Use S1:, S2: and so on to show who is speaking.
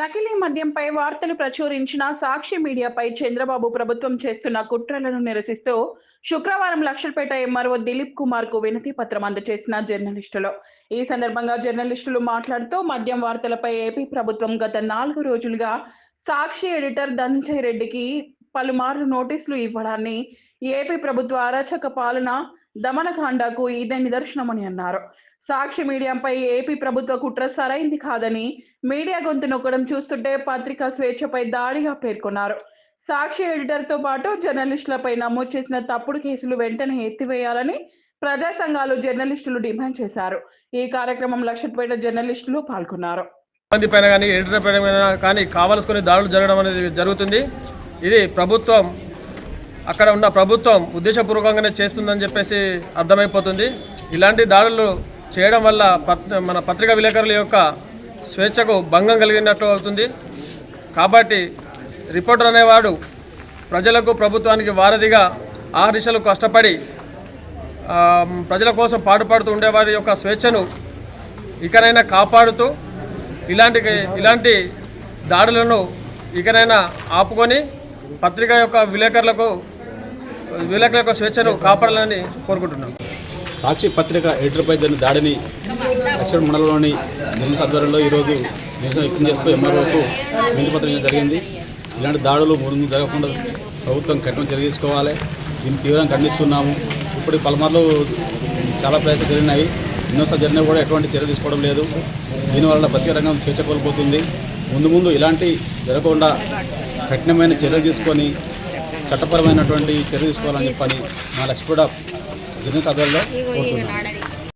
S1: నకిలీ మద్యంపై వార్తలు ప్రచురించిన సాక్షి మీడియాపై చంద్రబాబు ప్రభుత్వం చేస్తున్న కుట్రలను నిరసిస్తూ శుక్రవారం లక్షలపేట ఎంఆర్ఓ దిలీప్ కుమార్కు వినతి పత్రం అందజేసిన జర్నలిస్టులు. ఈ సందర్భంగా జర్నలిస్టులు మాట్లాడుతూ మద్యం వార్తలపై ఏపీ ప్రభుత్వం గత నాలుగు రోజులుగా సాక్షి ఎడిటర్ ధనంజయ్ రెడ్డికి పలుమార్లు నోటీసులు ఇవ్వడాన్ని ఏపీ ప్రభుత్వ అరాచక పాలన దమనకాండకు ఇదే నిదర్శనమని అన్నారు. సాక్షి మీడియాపై ఏపీ ప్రభుత్వ కుట్ర సరైంది కాదని మీడియా గొంతు నొక్కడం చూస్తుంటే పత్రికా స్వేచ్ఛపై దాడిగా పేర్కొన్నారు. సాక్షి ఎడిటర్తో పాటు జర్నలిస్టులపై నమోదు చేసిన తప్పుడు కేసులు వెంటనే ఎత్తివేయాలని ప్రజా సంఘాలు జర్నలిస్టులు డిమాండ్ చేశారు. ఈ కార్యక్రమం లక్షపేట జర్నలిస్టులు పాల్గొన్నారు.
S2: మంది పైన కానీ ఎడిటర్ పైన కానీ కావలసుకుని దాడులు జరగడం అనేది జరుగుతుంది. ఇది ప్రభుత్వం అక్కడ ఉన్న ప్రభుత్వం ఉద్దేశపూర్వకంగానే చేస్తుందని చెప్పేసి అర్థమైపోతుంది. ఇలాంటి దాడులు చేయడం వల్ల పత్ మన పత్రికా విలేకరుల యొక్క స్వేచ్ఛకు భంగం కలిగినట్లు అవుతుంది. కాబట్టి రిపోర్టర్ అనేవాడు ప్రజలకు ప్రభుత్వానికి వారధిగా ఆ దిశలు కష్టపడి ప్రజల కోసం పాటుపడుతూ ఉండేవారి యొక్క స్వేచ్ఛను ఇకనైనా కాపాడుతూ ఇలాంటి ఇలాంటి దాడులను ఇకనైనా ఆపుకొని పత్రిక యొక్క విలేకరులకు విలేకరుల యొక్క స్వేచ్ఛను కాపాడాలని కోరుకుంటున్నాం.
S3: సాక్షి పత్రిక ఎడిటర్పై జరిగిన దాడిని లక్షణ మండలంలోని నిర్మల ఆధ్వర్యంలో ఈరోజు నిరసన వ్యక్తం చేస్తూ ఎంఆర్ఓకు వినతిపత్రం జరిగింది. ఇలాంటి దాడులు ముందు జరగకుండా ప్రభుత్వం కఠిన చర్య తీసుకోవాలి. దీన్ని తీవ్రంగా ఖండిస్తున్నాము. ఇప్పుడు పలుమార్లు చాలా ప్రయత్నాలు జరిగినాయి. ఎన్నోసార్లు జరిగినా కూడా ఎటువంటి చర్య తీసుకోవడం లేదు. దీనివల్ల పత్రికా రంగం స్వేచ్ఛ కోల్పోతుంది. ముందు ముందు ఇలాంటి జరగకుండా కఠినమైన చర్యలు తీసుకొని చట్టపరమైనటువంటి చర్య తీసుకోవాలని చెప్పని మా లక్ష్మీపూడ జిల్లా ఆధ్వర్యంలో కోరుతున్నాను